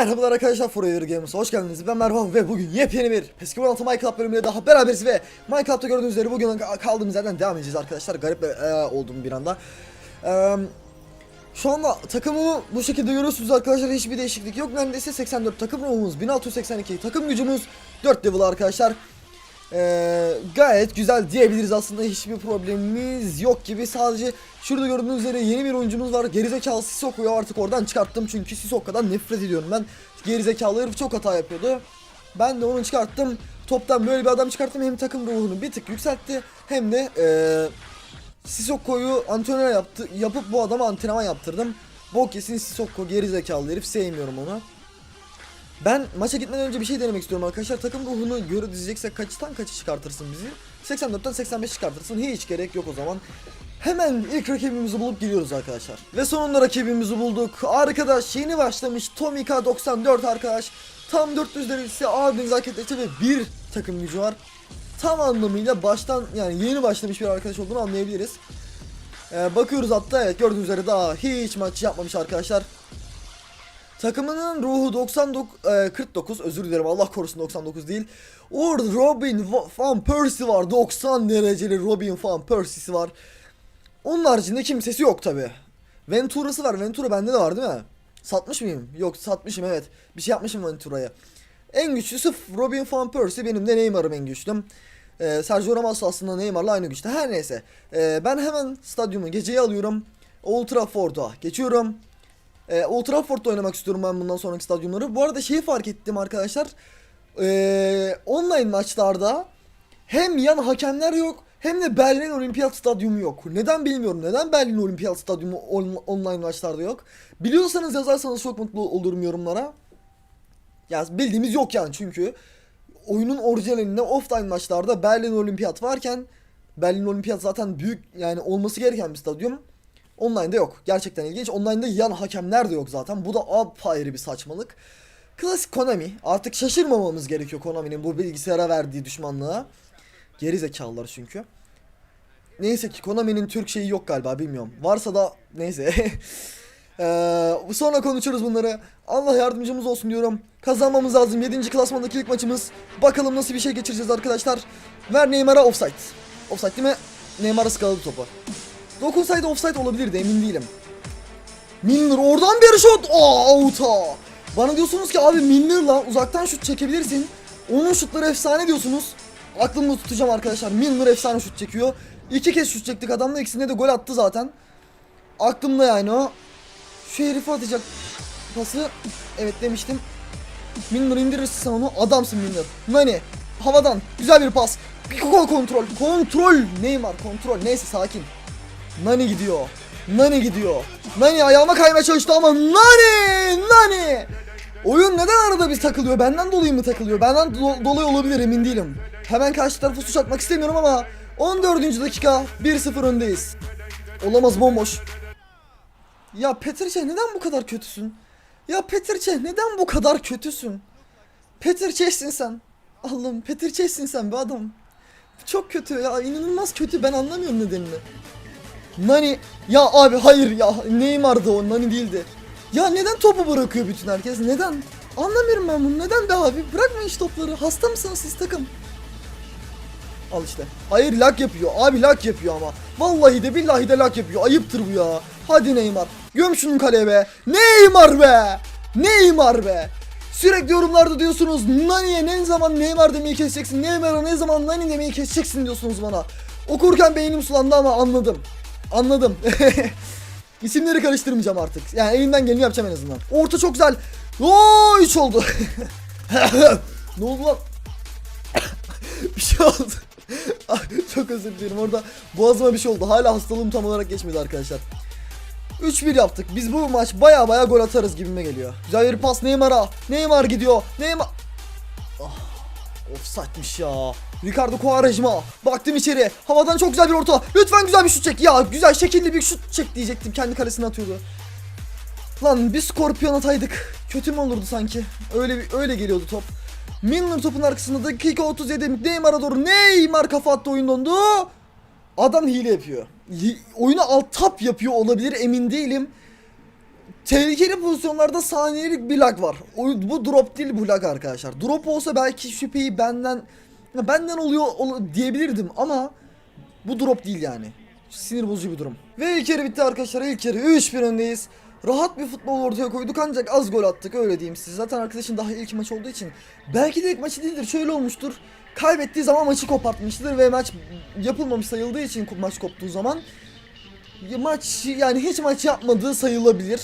Merhabalar arkadaşlar Forever Gamers. Hoş geldiniz. Ben Mervan ve bugün yepyeni bir PES 16 Minecraft bölümüyle daha beraberiz ve Minecraft'ta gördüğünüz üzere bugün kaldığımız yerden devam edeceğiz arkadaşlar. Garip e, oldum bir anda. Eee şu anda takımımı bu şekilde görüyorsunuz arkadaşlar. Hiçbir değişiklik yok. Neredeyse 84 takım ruhumuz 1682 takım gücümüz 4 level arkadaşlar Ee, gayet güzel diyebiliriz aslında. Hiçbir problemimiz yok gibi. Sadece şurada gördüğünüz üzere yeni bir oyuncumuz var. Gerizekalı Sissoko'yu artık oradan çıkarttım. Çünkü Sissoko'dan nefret ediyorum ben. Gerizekalı herif çok hata yapıyordu. Ben de onu çıkarttım. Toptan böyle bir adam çıkarttım. Hem takım ruhunu bir tık yükseltti hem de ee, Sissoko'yu antrenör yaptı yapıp bu adama antrenman yaptırdım. Bok yesin Sissoko gerizekalı herif. Sevmiyorum onu ben maça gitmeden önce bir şey denemek istiyorum arkadaşlar. Takım ruhunu göre dizeceksek kaçtan kaçı çıkartırsın bizi? 84'ten 85 çıkartırsın. Hiç gerek yok o zaman. Hemen ilk rakibimizi bulup geliyoruz arkadaşlar. Ve sonunda rakibimizi bulduk. Arkadaş yeni başlamış Tomika 94 arkadaş. Tam 400 derecesi ağır nezaketli ve bir takım gücü var. Tam anlamıyla baştan yani yeni başlamış bir arkadaş olduğunu anlayabiliriz. Ee, bakıyoruz hatta evet gördüğünüz üzere daha hiç maç yapmamış arkadaşlar. Takımının ruhu 99 e, 49 özür dilerim Allah korusun 99 değil. Orada Robin Va- Van Persie var 90 dereceli Robin Van Persie'si var. Onun haricinde kimsesi yok tabi. Ventura'sı var Ventura bende de var değil mi? Satmış mıyım? Yok satmışım evet. Bir şey yapmışım Ventura'ya. En güçlüsü Robin Van Persie benim de Neymar'ım en güçlüm. Ee, Sergio Ramos aslında Neymar'la aynı güçte. Her neyse. Ee, ben hemen stadyumu geceye alıyorum. Old Trafford'a geçiyorum. E, Old Trafford'da oynamak istiyorum ben bundan sonraki stadyumları. Bu arada şeyi fark ettim arkadaşlar. E, online maçlarda hem yan hakemler yok hem de Berlin Olimpiyat Stadyumu yok. Neden bilmiyorum. Neden Berlin Olimpiyat Stadyumu on- online maçlarda yok? Biliyorsanız yazarsanız çok mutlu olurum yorumlara. Ya bildiğimiz yok yani çünkü oyunun orijinalinde offline maçlarda Berlin Olimpiyat varken Berlin Olimpiyat zaten büyük yani olması gereken bir stadyum. Online'da yok. Gerçekten ilginç. Online'da yan hakemler de yok zaten. Bu da apayrı bir saçmalık. Klasik Konami. Artık şaşırmamamız gerekiyor Konami'nin bu bilgisayara verdiği düşmanlığa. Geri zekalılar çünkü. Neyse ki Konami'nin Türk şeyi yok galiba bilmiyorum. Varsa da neyse. Ee, sonra konuşuruz bunları. Allah yardımcımız olsun diyorum. Kazanmamız lazım. 7. klasmandaki ilk maçımız. Bakalım nasıl bir şey geçireceğiz arkadaşlar. Ver Neymar'a offside. Offside değil mi? Neymar'a skaladı topu. Dokunsaydı offside olabilirdi emin değilim. Milner oradan bir şut. Aa out'a. Bana diyorsunuz ki abi Milner'la uzaktan şut çekebilirsin. Onun şutları efsane diyorsunuz. Aklımda tutacağım arkadaşlar. Milner efsane şut çekiyor. İki kez şut çektik adamla ikisinde de gol attı zaten. Aklımda yani o. Şu herife atacak pası. Evet demiştim. Milner indirirsin sen onu. Adamsın Milner. Nani. Havadan. Güzel bir pas. Bir kontrol. Kontrol. Neymar kontrol. Neyse sakin. Nani gidiyor. Nani gidiyor. Nani ayağıma kaymaya çalıştı ama Nani! Nani! Oyun neden arada bir takılıyor? Benden dolayı mı takılıyor? Benden do- dolayı olabilir emin değilim. Hemen karşı tarafa suç atmak istemiyorum ama 14. dakika 1-0 öndeyiz. Olamaz bomboş. Ya Petrçe neden bu kadar kötüsün? Ya Petrçe neden bu kadar kötüsün? Petrçe'sin sen. Allah'ım Petrçe'sin sen be adam. Çok kötü ya inanılmaz kötü ben anlamıyorum nedenini. Nani ya abi hayır ya Neymar'dı o Nani değildi. Ya neden topu bırakıyor bütün herkes neden? Anlamıyorum ben bunu neden be abi bırakmayın şu topları hasta mısınız siz takım? Al işte. Hayır lak yapıyor. Abi lak yapıyor ama. Vallahi de billahi de lak yapıyor. Ayıptır bu ya. Hadi Neymar. Göm şunun kaleye be. Neymar be. Neymar be. Sürekli yorumlarda diyorsunuz Nani'ye ne zaman Neymar demeyi keseceksin. Neymar'a ne zaman Nani demeyi keseceksin diyorsunuz bana. Okurken beynim sulandı ama anladım. Anladım. İsimleri karıştırmayacağım artık. Yani elimden geleni yapacağım en azından. Orta çok güzel. Oo 3 oldu. ne oldu lan? bir şey oldu. Ah, Çok özür dilerim orada boğazıma bir şey oldu. Hala hastalığım tam olarak geçmedi arkadaşlar. 3-1 yaptık. Biz bu maç baya baya gol atarız gibime geliyor. Güzel bir pas Neymar'a. Neymar gidiyor. Neymar... Offside'miş ya. Ricardo Quaresma. Baktım içeri. Havadan çok güzel bir orta. Lütfen güzel bir şut çek. Ya güzel şekilli bir şut çek diyecektim. Kendi kalesine atıyordu. Lan bir skorpiyon ataydık. Kötü mü olurdu sanki? Öyle bir- öyle geliyordu top. Milner topun arkasında dakika 37 Neymar'a doğru Neymar kafa attı oyun dondu. Adam hile yapıyor. Hi- oyunu alt tap yapıyor olabilir emin değilim. Tehlikeli pozisyonlarda saniyelik bir lag var. O, bu drop değil bu lag arkadaşlar. Drop olsa belki şüpheyi benden benden oluyor ol- diyebilirdim ama bu drop değil yani. Sinir bozucu bir durum. Ve ilk yarı bitti arkadaşlar. İlk yarı 3-1 öndeyiz. Rahat bir futbol ortaya koyduk ancak az gol attık öyle diyeyim size. Zaten arkadaşın daha ilk maç olduğu için. Belki de ilk maçı değildir. Şöyle olmuştur. Kaybettiği zaman maçı kopartmıştır ve maç yapılmamış sayıldığı için maç koptuğu zaman maç yani hiç maç yapmadığı sayılabilir.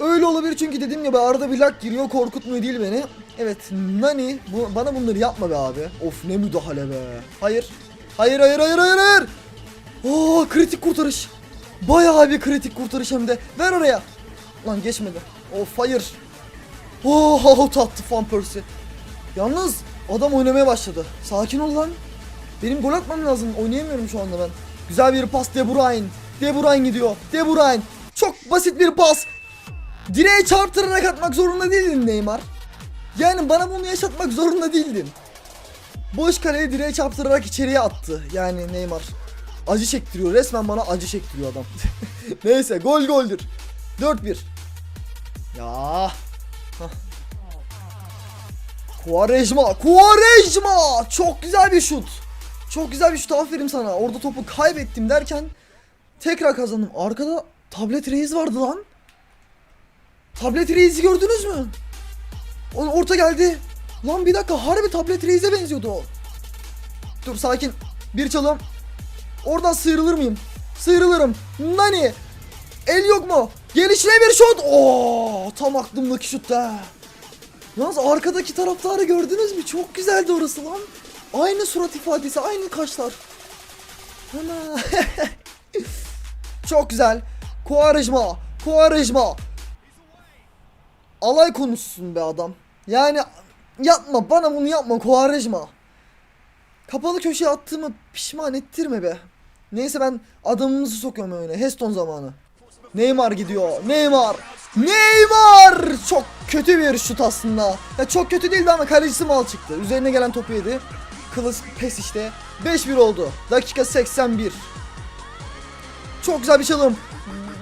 Öyle olabilir çünkü dediğim gibi arada bir lag giriyor korkutmuyor değil beni. Evet Nani bu, bana bunları yapma be abi. Of ne müdahale be. Hayır. Hayır hayır hayır hayır hayır. Oo kritik kurtarış. Bayağı bir kritik kurtarış hem de. Ver oraya. Lan geçmedi. Of hayır. Oo out attı Van Persie. Yalnız adam oynamaya başladı. Sakin ol lan. Benim gol atmam lazım. Oynayamıyorum şu anda ben. Güzel bir pas De Bruyne. De Bruyne gidiyor. De Bruyne. Çok basit bir pas. Direğe çarptırarak atmak zorunda değildin Neymar. Yani bana bunu yaşatmak zorunda değildin. Boş kaleye direğe çarptırarak içeriye attı. Yani Neymar. Acı çektiriyor. Resmen bana acı çektiriyor adam. Neyse gol goldür. 4-1. Ya. Hah. Quaresma. Quaresma. Çok güzel bir şut. Çok güzel bir şut. Aferin sana. Orada topu kaybettim derken tekrar kazandım. Arkada tablet reis vardı lan. Tablet reisi gördünüz mü? O orta geldi. Lan bir dakika harbi tablet reise benziyordu o. Dur sakin. Bir çalım. Oradan sıyrılır mıyım? Sıyrılırım. Nani? El yok mu? Gelişine bir şut. Oo, tam aklımdaki şut da. Yalnız arkadaki taraftarı gördünüz mü? Çok güzeldi orası lan. Aynı surat ifadesi, aynı kaşlar. Ana. Çok güzel. Kuarejma. Kuarejma. Alay konuşsun be adam. Yani yapma bana bunu yapma Kuarejma. Kapalı köşeye attığımı pişman ettirme be. Neyse ben adamımızı sokuyorum öyle. Heston zamanı. Neymar gidiyor. Neymar. Neymar! Çok kötü bir şut aslında. Ya çok kötü değildi ama kalecisi mal çıktı. Üzerine gelen topu yedi. Kılıç pes işte. 5-1 oldu. Dakika 81. Çok güzel bir çalım.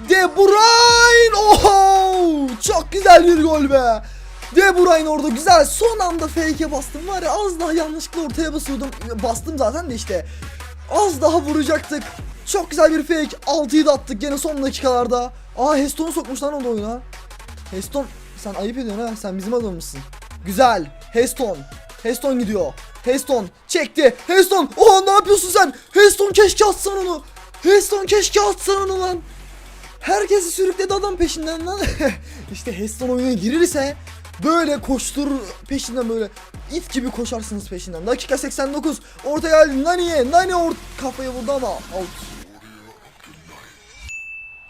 De Bruyne! Oho! Çok güzel bir gol be. De Bruyne orada güzel. Son anda fake'e bastım var ya az daha yanlışlıkla ortaya basıyordum. Bastım zaten de işte. Az daha vuracaktık. Çok güzel bir fake. 6'yı da attık gene son dakikalarda. Aa Heston'u sokmuş lan o oyuna. Heston sen ayıp ediyorsun ha. Sen bizim adamımızsın. Güzel. Heston. Heston gidiyor. Heston çekti. Heston. Oha ne yapıyorsun sen? Heston keşke atsan onu. Heston keşke atsan onu lan. Herkesi sürükledi adam peşinden lan. işte Heston oyuna girirse böyle koştur peşinden böyle it gibi koşarsınız peşinden. Dakika 89 orta geldi Nani'ye. Nani or kafaya vurdu ama out.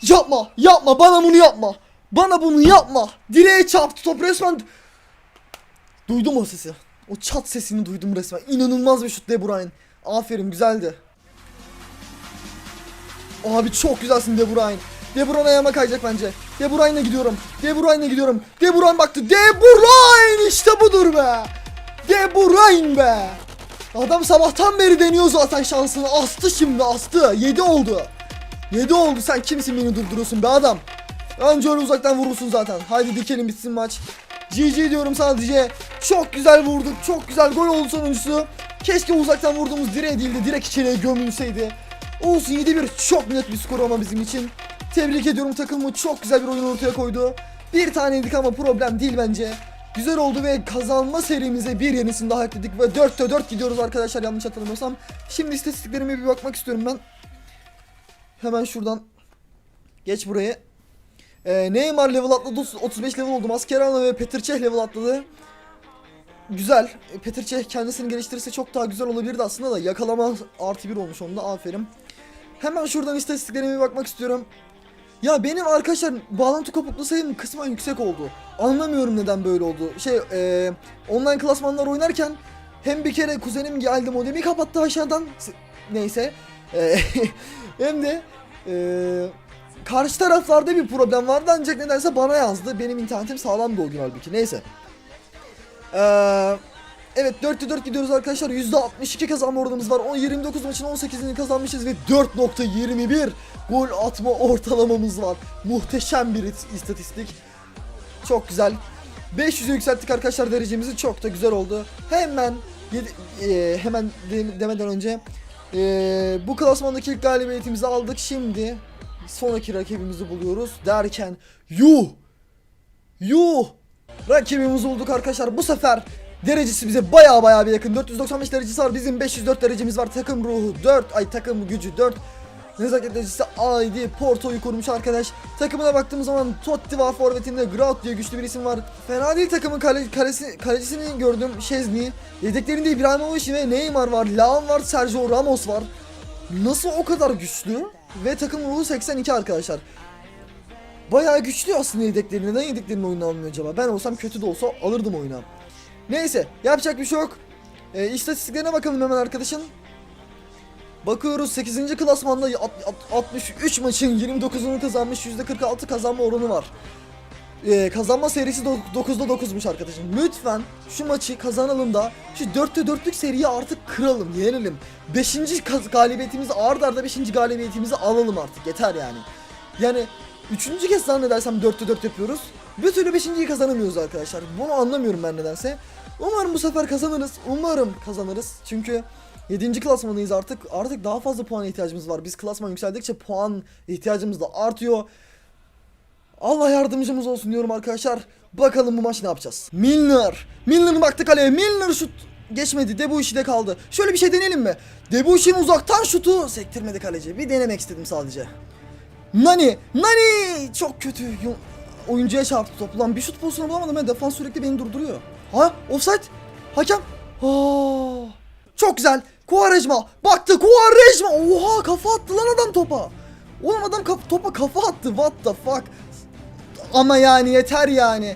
Yapma yapma bana bunu yapma. Bana bunu yapma. Direğe çarptı top resmen. Duydum o sesi. O çat sesini duydum resmen. İnanılmaz bir şut De Bruyne. Aferin güzeldi. Abi çok güzelsin De Bruyne. De Bruyne ayağıma kayacak bence. De Bruyne'le gidiyorum. De Bruyne'le gidiyorum. De Bruyne baktı. De Bruyne işte budur be. De Bruyne be. Adam sabahtan beri deniyor zaten şansını. Astı şimdi astı. 7 oldu. 7 oldu sen kimsin beni durduruyorsun be adam. Önce öyle uzaktan vurursun zaten. Haydi dikelim bitsin maç. GG diyorum sadece. Çok güzel vurduk. Çok güzel gol oldu sonuncusu. Keşke uzaktan vurduğumuz direğe değil de direkt içeriye gömülseydi. Olsun 7-1 çok net bir skor ama bizim için. Tebrik ediyorum takımı çok güzel bir oyun ortaya koydu. Bir taneydik ama problem değil bence. Güzel oldu ve kazanma serimize bir yenisini daha ekledik ve 4'te 4 gidiyoruz arkadaşlar yanlış hatırlamıyorsam. Şimdi istatistiklerime bir bakmak istiyorum ben. Hemen şuradan geç buraya. Ee, Neymar level atladı 35 level oldu. Mascherano ve Petr Cech level atladı. Güzel. E, Petr Cech kendisini geliştirirse çok daha güzel olabilirdi aslında da yakalama artı bir olmuş onda aferin. Hemen şuradan istatistiklerime bir bakmak istiyorum. Ya benim arkadaşlar bağlantı kopuklu sayım kısmen yüksek oldu. Anlamıyorum neden böyle oldu. Şey e, online klasmanlar oynarken hem bir kere kuzenim geldi modemi kapattı aşağıdan. Neyse. E, hem de e, karşı taraflarda bir problem vardı ancak nedense bana yazdı. Benim internetim sağlam da o gün halbuki. Neyse. Eee Evet 4'te 4 gidiyoruz arkadaşlar. %62 kazanma oranımız var. 10 29 maçın 18'ini kazanmışız ve 4.21 gol atma ortalamamız var. Muhteşem bir is- istatistik. Çok güzel. 500'e yükselttik arkadaşlar derecemizi. Çok da güzel oldu. Hemen yedi- e, hemen de- demeden önce e, bu klasmandaki ilk galibiyetimizi aldık. Şimdi sonraki rakibimizi buluyoruz derken yuh yuh rakibimiz olduk arkadaşlar. Bu sefer derecesi bize baya baya bir yakın. 495 derecesi var. Bizim 504 derecemiz var. Takım ruhu 4. Ay takım gücü 4. Nezaket derecesi ID Porto'yu kurmuş arkadaş. Takımına baktığımız zaman Totti var forvetinde. Grout diye güçlü bir isim var. Fena değil takımın kale, kalesi, kalecisini gördüm. Şezni. Yedeklerinde İbrahimovic ve Neymar var. Lahm var. Sergio Ramos var. Nasıl o kadar güçlü? Ve takım ruhu 82 arkadaşlar. Bayağı güçlü aslında yedekleri. Neden yedeklerini oyuna almıyor acaba? Ben olsam kötü de olsa alırdım oyuna. Neyse yapacak bir şey yok. E, istatistiklerine bakalım hemen arkadaşın. Bakıyoruz 8. klasmanda alt- alt- 63 maçın 29'unu kazanmış %46 kazanma oranı var. E, kazanma serisi 9'da 9'muş arkadaşım. Lütfen şu maçı kazanalım da şu 4'te 4'lük seriyi artık kıralım, yenelim. 5. galibiyetimizi ard arda 5. galibiyetimizi alalım artık yeter yani. Yani Üçüncü kez zannedersem 4'te 4 yapıyoruz. Bir türlü beşinciyi kazanamıyoruz arkadaşlar. Bunu anlamıyorum ben nedense. Umarım bu sefer kazanırız. Umarım kazanırız. Çünkü 7. klasmandayız artık. Artık daha fazla puan ihtiyacımız var. Biz klasman yükseldikçe puan ihtiyacımız da artıyor. Allah yardımcımız olsun diyorum arkadaşlar. Bakalım bu maç ne yapacağız? Milner. Milner baktı kaleye. Milner şut geçmedi. Debu işi de kaldı. Şöyle bir şey deneyelim mi? Debu işin uzaktan şutu sektirmedi kaleci. Bir denemek istedim sadece. Nani! Nani! Çok kötü. Oyuncuya çarptı top. Lan bir şut pozisyonu bulamadım ya. Defans sürekli beni durduruyor. Ha? Offside? Hakem? Aa! Çok güzel. Kuarejma. Baktı Kuarejma. Oha kafa attı lan adam topa. Oğlum adam kaf- topa kafa attı. What the fuck? Ama yani yeter yani.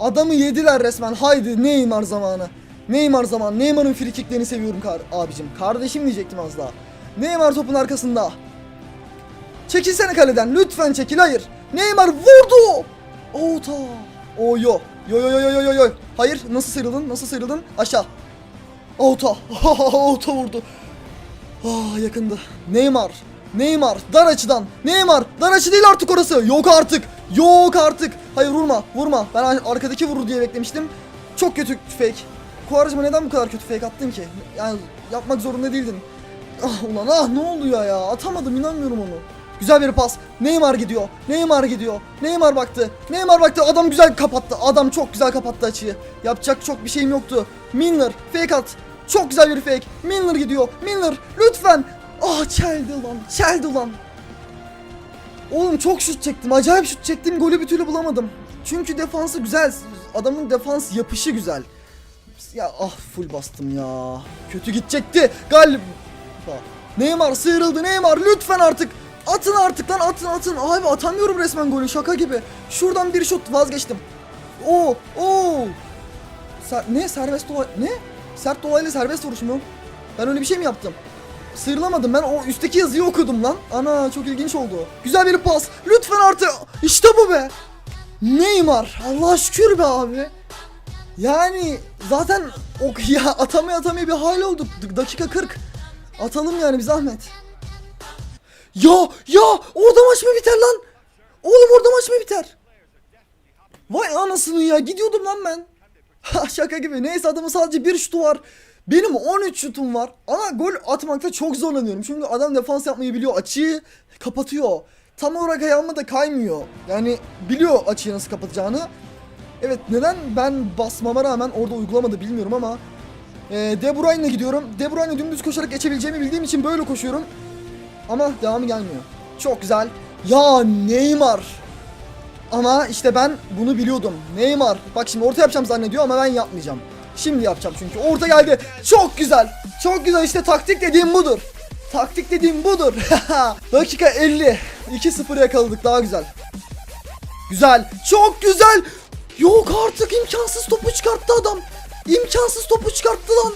Adamı yediler resmen. Haydi Neymar zamanı. Neymar zamanı. Neymar'ın frikiklerini seviyorum kar abicim. Kardeşim diyecektim az daha. Neymar topun arkasında. Çekilsene kaleden. Lütfen çekil. Hayır. Neymar vurdu. Ota. O yo. Yo yo yo yo yo yo. Hayır. Nasıl sıyrıldın? Nasıl sıyrıldın? Aşağı. Ota. Ota vurdu. Ah yakındı. Neymar. Neymar. Dar açıdan. Neymar. Dar açı değil artık orası. Yok artık. Yok artık. Hayır vurma. Vurma. Ben ar- arkadaki vurur diye beklemiştim. Çok kötü fake. Kuarajma neden bu kadar kötü fake attın ki? Yani yapmak zorunda değildin. Ah ulan ah ne oluyor ya? Atamadım inanmıyorum onu. Güzel bir pas. Neymar gidiyor. Neymar gidiyor. Neymar baktı. Neymar baktı. Adam güzel kapattı. Adam çok güzel kapattı açıyı. Yapacak çok bir şeyim yoktu. Milner fake at. Çok güzel bir fake. Milner gidiyor. Milner lütfen. Ah çeldi ulan. Çeldi ulan. Oğlum çok şut çektim. Acayip şut çektim. Golü bir türlü bulamadım. Çünkü defansı güzel. Adamın defans yapışı güzel. Ya ah full bastım ya. Kötü gidecekti. Galiba. Neymar sıyrıldı. Neymar lütfen artık. Atın artık lan atın atın. Abi atamıyorum resmen golü şaka gibi. Şuradan bir şut vazgeçtim. Oo oo. Ser- ne serbest dola ne? Sert dolaylı serbest vuruş mu? Ben öyle bir şey mi yaptım? Sıyrılamadım ben o üstteki yazıyı okudum lan. Ana çok ilginç oldu. Güzel bir pas. Lütfen artık. İşte bu be. Neymar. Allah şükür be abi. Yani zaten o ya atamaya atamaya bir hal olduk. Dakika 40. Atalım yani bir zahmet. Ya ya orada maç mı biter lan? Oğlum orada maç mı biter? Vay anasını ya gidiyordum lan ben. Şaka gibi. Neyse adamın sadece bir şutu var. Benim 13 şutum var. Ama gol atmakta çok zorlanıyorum. Çünkü adam defans yapmayı biliyor. Açıyı kapatıyor. Tam olarak ayağıma da kaymıyor. Yani biliyor açıyı nasıl kapatacağını. Evet neden ben basmama rağmen orada uygulamadı bilmiyorum ama e, De Bruyne'le gidiyorum. De Bruyne'le dümdüz koşarak geçebileceğimi bildiğim için böyle koşuyorum. Ama devamı gelmiyor. Çok güzel. Ya Neymar. Ama işte ben bunu biliyordum. Neymar. Bak şimdi orta yapacağım zannediyor ama ben yapmayacağım. Şimdi yapacağım çünkü. Orta geldi. Çok güzel. Çok güzel işte taktik dediğim budur. Taktik dediğim budur. Dakika 50. 2-0 yakaladık daha güzel. Güzel. Çok güzel. Yok artık imkansız topu çıkarttı adam. İmkansız topu çıkarttı lan.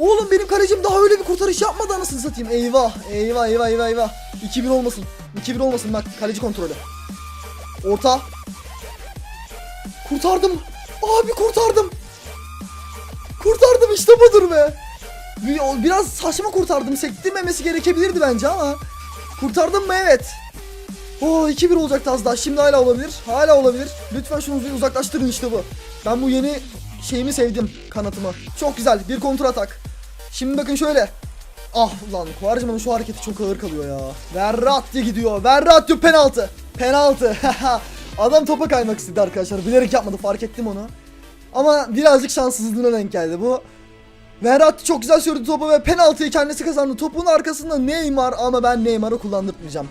Oğlum benim kalecim daha öyle bir kurtarış yapmadı anasını satayım. Eyvah. Eyvah eyvah eyvah eyvah. 2-1 olmasın. 2-1 olmasın bak kaleci kontrolü. Orta. Kurtardım. Abi kurtardım. kurtardım işte budur be. Biraz saçma kurtardım. Sektirmemesi gerekebilirdi bence ama. Kurtardım mı? Evet. Oo 2-1 olacaktı az daha. Şimdi hala olabilir. Hala olabilir. Lütfen şunu uzaklaştırın işte bu. Ben bu yeni şeyimi sevdim kanatımı. Çok güzel. Bir kontra atak. Şimdi bakın şöyle. Ah ulan Quaresma'nın şu hareketi çok ağır kalıyor ya. Verratti gidiyor. Verratti penaltı. Penaltı. Adam topa kaymak istedi arkadaşlar. Bilerek yapmadı fark ettim onu. Ama birazcık şanssızlığına denk geldi bu. Verratti çok güzel sürdü topu ve penaltıyı kendisi kazandı. Topun arkasında Neymar ama ben Neymar'ı kullandırmayacağım.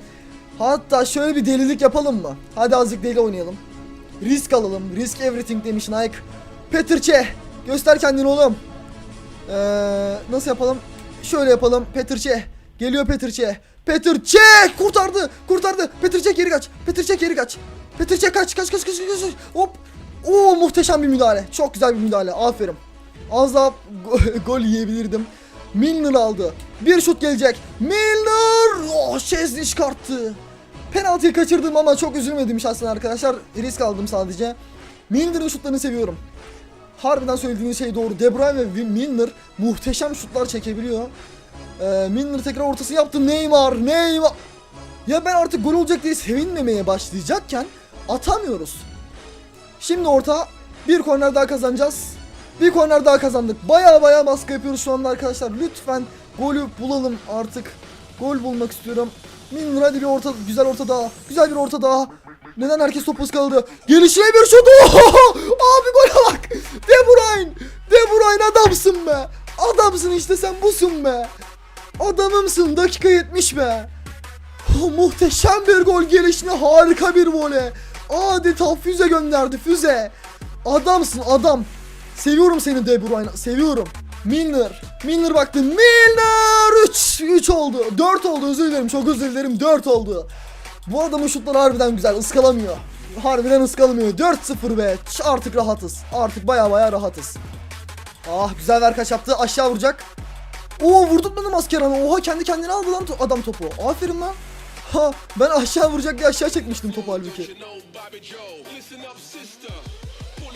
Hatta şöyle bir delilik yapalım mı? Hadi azıcık deli oynayalım. Risk alalım. Risk everything demiş Nike. Petrçe. Göster kendini oğlum. Ee, nasıl yapalım? Şöyle yapalım. Petrçe. Geliyor Petrçe. Petrçe kurtardı. Kurtardı. Petrçe geri kaç. Petrçe geri kaç. Petrçe kaç kaç kaç kaç kaç. Hop. Oo muhteşem bir müdahale. Çok güzel bir müdahale. Aferin. Az daha go- gol yiyebilirdim. Milner aldı. Bir şut gelecek. Milner! Oh Şezni çıkarttı. Penaltıyı kaçırdım ama çok üzülmedim şahsen arkadaşlar. Risk aldım sadece. Milner'ın şutlarını seviyorum. Harbiden söylediğiniz şey doğru. De Bruyne ve Milner muhteşem şutlar çekebiliyor. Ee, Milner tekrar ortası yaptı. Neymar, Neymar. Ya ben artık gol olacak diye sevinmemeye başlayacakken atamıyoruz. Şimdi orta bir korner daha kazanacağız. Bir korner daha kazandık. Baya baya baskı yapıyoruz şu anda arkadaşlar. Lütfen golü bulalım artık. Gol bulmak istiyorum. Milner hadi bir orta güzel orta daha. Güzel bir orta daha. Neden herkes topu ıskaladı? Gelişine bir şut. Abi gole bak. De Bruyne. De Bruyne adamsın be. Adamsın işte sen busun be. Adamımsın dakika 70 be. Oh, muhteşem bir gol gelişine harika bir voley. Adeta füze gönderdi füze. Adamsın adam. Seviyorum seni De Bruyne. Seviyorum. Milner. Milner baktı. Milner 3 3 oldu. 4 oldu özür dilerim. Çok özür dilerim. 4 oldu. Bu adamın şutları harbiden güzel. ıskalamıyor. Harbiden ıskalamıyor. 4-0 be. Artık rahatız. Artık baya baya rahatız. Ah güzel ver kaç yaptı. Aşağı vuracak. Oo vurdurtmadı maskeranı. Oha kendi kendine aldı lan adam topu. Aferin lan. Ha ben aşağı vuracak diye aşağı çekmiştim topu halbuki.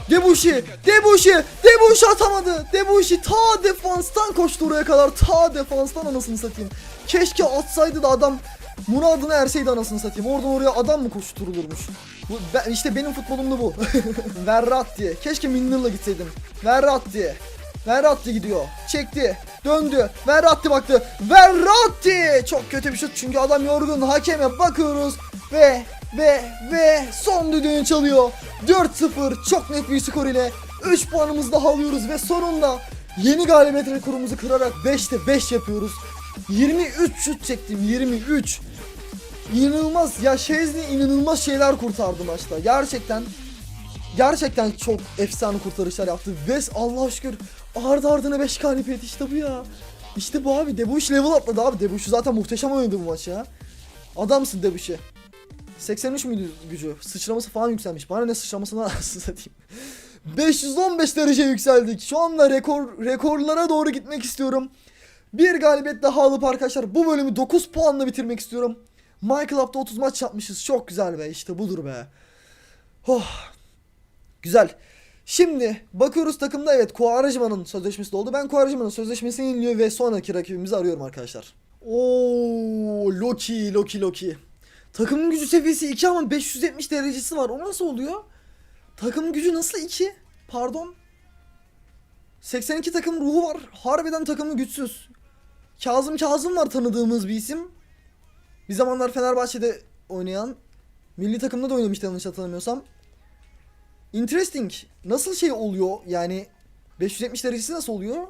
Debushi, Debushi, Debushi atamadı. Debushi ta defanstan koştu oraya kadar. Ta defanstan anasını satayım. Keşke atsaydı da adam muradına erseydi anasını satayım. Oradan oraya adam mı koşturulurmuş? Bu, ben, işte benim futbolumda bu. Verratti. Keşke Milner'la gitseydim. Verratti. Verratti gidiyor. Çekti. Döndü. Verratti baktı. Verratti! Çok kötü bir şut çünkü adam yorgun. Hakeme bakıyoruz. Ve ve ve son düdüğünü çalıyor. 4-0 çok net bir skor ile 3 puanımızı daha alıyoruz ve sonunda yeni galibiyet rekorumuzu kırarak 5'te 5 yapıyoruz. 23 şut çektim 23. İnanılmaz ya Şezni inanılmaz şeyler kurtardı maçta. Gerçekten gerçekten çok efsane kurtarışlar yaptı. Ve Allah şükür ardı ardına 5 galibiyet işte bu ya. İşte bu abi Debuş level atladı abi. Debuş zaten muhteşem oynadı bu maç ya. Adamsın Debuş'e. 83 müydü gücü? Sıçraması falan yükselmiş. Bana ne sıçramasına anasını satayım. 515 derece yükseldik. Şu anda rekor rekorlara doğru gitmek istiyorum. Bir galibiyet daha alıp arkadaşlar bu bölümü 9 puanla bitirmek istiyorum. Club'da 30 maç yapmışız. Çok güzel be. İşte budur be. Oh. Güzel. Şimdi bakıyoruz takımda evet Quaresma'nın sözleşmesi de oldu. Ben Quaresma'nın sözleşmesini yeniliyor ve sonraki rakibimizi arıyorum arkadaşlar. Oo, Loki, Loki, Loki. Takımın gücü seviyesi 2 ama 570 derecesi var. O nasıl oluyor? Takım gücü nasıl 2? Pardon. 82 takım ruhu var. Harbiden takımı güçsüz. Kazım Kazım var tanıdığımız bir isim. Bir zamanlar Fenerbahçe'de oynayan. Milli takımda da oynamıştı yanlış hatırlamıyorsam. Interesting. Nasıl şey oluyor? Yani 570 derecesi nasıl oluyor?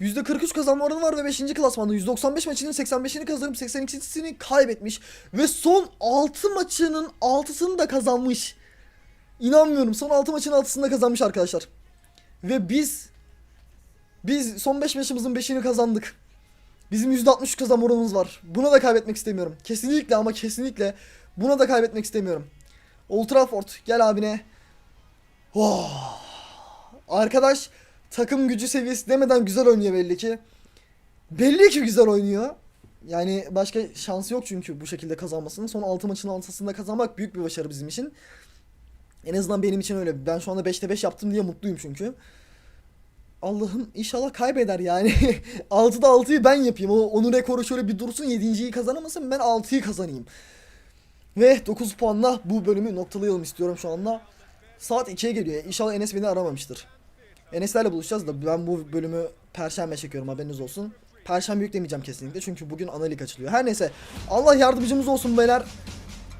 %43 kazanma oranı var ve 5. klasmanda 195 maçının 85'ini kazanıp 82'sini kaybetmiş ve son 6 maçının 6'sını da kazanmış. İnanmıyorum. Son 6 maçın 6'sını da kazanmış arkadaşlar. Ve biz biz son 5 maçımızın 5'ini kazandık. Bizim %63 kazanma var. Buna da kaybetmek istemiyorum. Kesinlikle ama kesinlikle buna da kaybetmek istemiyorum. Old Trafford gel abine. Oh. Arkadaş takım gücü seviyesi demeden güzel oynuyor belli ki. Belli ki güzel oynuyor. Yani başka şansı yok çünkü bu şekilde kazanmasının. Son 6 maçın 6'sında kazanmak büyük bir başarı bizim için. En azından benim için öyle. Ben şu anda 5'te 5 yaptım diye mutluyum çünkü. Allah'ım inşallah kaybeder yani. 6'da 6'yı ben yapayım. O, onun rekoru şöyle bir dursun 7.yi kazanamasın ben 6'yı kazanayım. Ve 9 puanla bu bölümü noktalayalım istiyorum şu anda. Saat 2'ye geliyor. İnşallah Enes beni aramamıştır. Enes'lerle buluşacağız da ben bu bölümü perşembe çekiyorum haberiniz olsun. Perşembe yüklemeyeceğim kesinlikle çünkü bugün analik açılıyor. Her neyse Allah yardımcımız olsun beyler.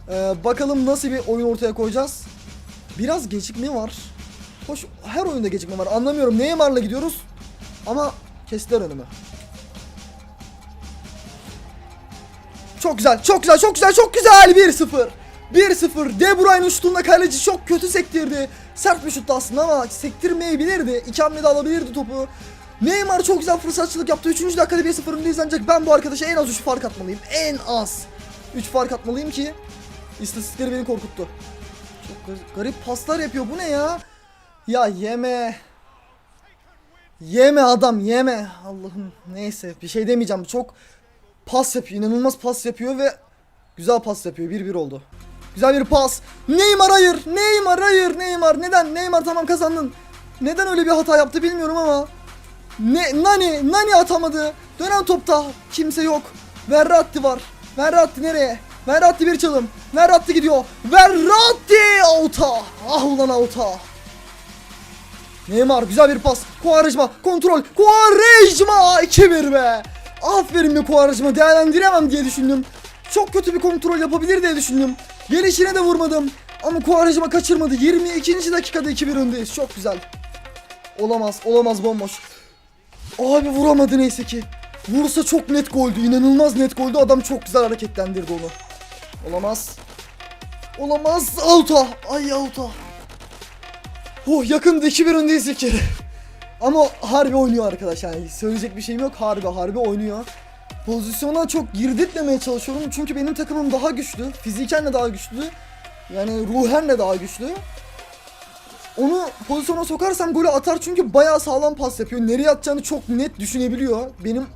Ee, bakalım nasıl bir oyun ortaya koyacağız. Biraz gecikme var. Hoş her oyunda gecikme var. Anlamıyorum. Neymar'la gidiyoruz. Ama kestiler önümü. Çok güzel, çok güzel, çok güzel, çok güzel. 1-0. 1-0. De Bruyne şutunda kaleci çok kötü sektirdi. Sert bir şuttu aslında ama sektirmeyebilirdi. İki hamlede alabilirdi topu. Neymar çok güzel fırsatçılık yaptı. 3. dakikada 1-0 öndeyiz ancak ben bu arkadaşa en az 3 fark atmalıyım. En az. 3 fark atmalıyım ki istatistikleri beni korkuttu. Çok gar- garip paslar yapıyor. Bu ne ya? Ya yeme. Yeme adam yeme. Allah'ım neyse bir şey demeyeceğim. Çok pas yapıyor. inanılmaz pas yapıyor ve güzel pas yapıyor. 1-1 oldu. Güzel bir pas. Neymar hayır. Neymar hayır. Neymar neden? Neymar tamam kazandın. Neden öyle bir hata yaptı bilmiyorum ama. Ne Nani Nani atamadı. Dönen topta kimse yok. Verratti var. Verratti nereye? Verratti bir çalım. Verratti gidiyor. Verratti outa. Ah ulan outa. Neymar güzel bir pas. Kuarejma kontrol. Kuarejma 2-1 be. Aferin be Kuarejma değerlendiremem diye düşündüm. Çok kötü bir kontrol yapabilir diye düşündüm. Gelişine de vurmadım. Ama Kuarejma kaçırmadı. 22. dakikada 2-1 öndeyiz. Çok güzel. Olamaz. Olamaz bomboş. Abi vuramadı neyse ki. Vursa çok net goldü. İnanılmaz net goldü. Adam çok güzel hareketlendirdi onu. Olamaz. Olamaz. Auta. Ay auta. Oh yakında 2-1 öndeyiz kere. Ama harbi oynuyor arkadaş yani söyleyecek bir şeyim yok harbi harbi oynuyor. Pozisyona çok girdirtmemeye çalışıyorum çünkü benim takımım daha güçlü. Fiziken de daha güçlü. Yani ruhen de daha güçlü. Onu pozisyona sokarsam golü atar çünkü bayağı sağlam pas yapıyor. Nereye atacağını çok net düşünebiliyor. Benim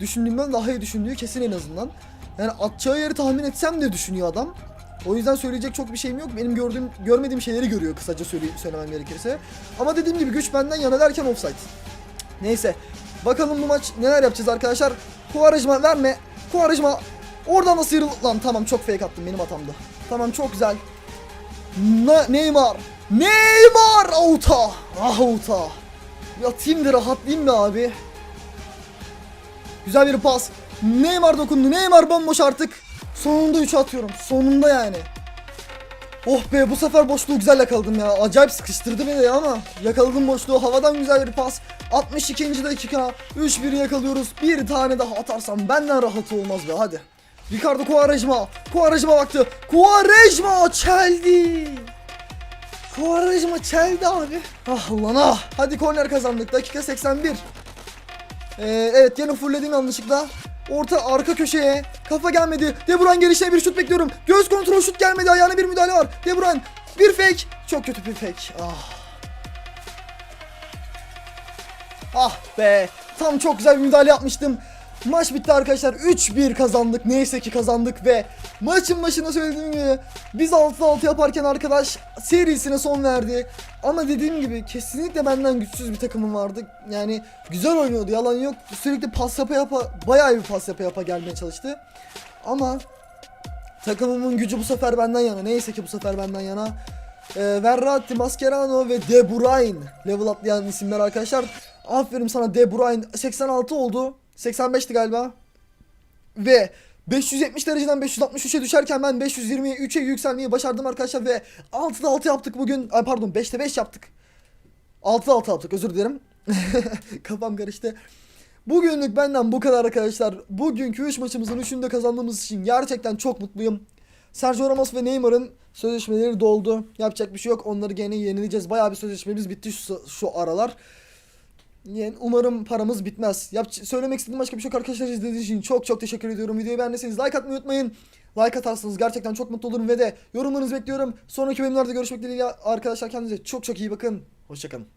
düşündüğümden daha iyi düşündüğü kesin en azından. Yani atacağı yeri tahmin etsem de düşünüyor adam. O yüzden söyleyecek çok bir şeyim yok. Benim gördüğüm, görmediğim şeyleri görüyor kısaca söyle, söylemem gerekirse. Ama dediğim gibi güç benden yana derken offside. Neyse. Bakalım bu maç neler yapacağız arkadaşlar. Kuvarajma verme. Kuvarajma. Oradan nasıl sıyrıl... Lan tamam çok fake attım benim hatamdı. Tamam çok güzel. Ne Neymar. Neymar outa. Ah outa. Yatayım da rahatlayayım be abi. Güzel bir pas. Neymar dokundu. Neymar bomboş artık. Sonunda 3 atıyorum. Sonunda yani. Oh be bu sefer boşluğu güzel yakaladım ya. Acayip sıkıştırdı beni ama yakaladım boşluğu. Havadan güzel bir pas. 62. dakika 3-1 yakalıyoruz. Bir tane daha atarsam benden rahat olmaz be hadi. Ricardo Quaresma. Quaresma baktı. Quaresma çeldi. Quaresma çeldi abi. Ah ulan ah. Hadi korner kazandık. Dakika 81. Ee, evet gene fullledim yanlışlıkla. Orta arka köşeye. Kafa gelmedi. De Bruyne gelişine bir şut bekliyorum. Göz kontrol şut gelmedi. Ayağına bir müdahale var. De Bruyne bir fake. Çok kötü bir fake. Ah. Ah be. Tam çok güzel bir müdahale yapmıştım. Maç bitti arkadaşlar. 3-1 kazandık. Neyse ki kazandık ve maçın başında söylediğim gibi biz 6-6 yaparken arkadaş serisine son verdi. Ama dediğim gibi kesinlikle benden güçsüz bir takımım vardı. Yani güzel oynuyordu yalan yok. Sürekli pas yapa yapa bayağı bir pas yapa yapa gelmeye çalıştı. Ama takımımın gücü bu sefer benden yana. Neyse ki bu sefer benden yana. Ee, Verratti, Mascherano ve De Bruyne level atlayan isimler arkadaşlar. Aferin sana De Bruyne 86 oldu. 85'ti galiba. Ve 570 dereceden 563'e düşerken ben 520'ye 3'e yükselmeyi başardım arkadaşlar ve 6'da 6 yaptık bugün. Ay pardon 5'te 5 yaptık. 6'da 6 yaptık özür dilerim. Kafam karıştı. Bugünlük benden bu kadar arkadaşlar. Bugünkü 3 maçımızın 3'ünü de kazandığımız için gerçekten çok mutluyum. Sergio Ramos ve Neymar'ın sözleşmeleri doldu. Yapacak bir şey yok. Onları gene yenileyeceğiz. Bayağı bir sözleşmemiz bitti şu, şu aralar. Yani umarım paramız bitmez. Yap söylemek istediğim başka bir şey yok arkadaşlar izlediğiniz için çok çok teşekkür ediyorum. Videoyu beğendiyseniz like atmayı unutmayın. Like atarsanız gerçekten çok mutlu olurum ve de yorumlarınızı bekliyorum. Sonraki bölümlerde görüşmek dileğiyle arkadaşlar kendinize çok çok iyi bakın. Hoşçakalın.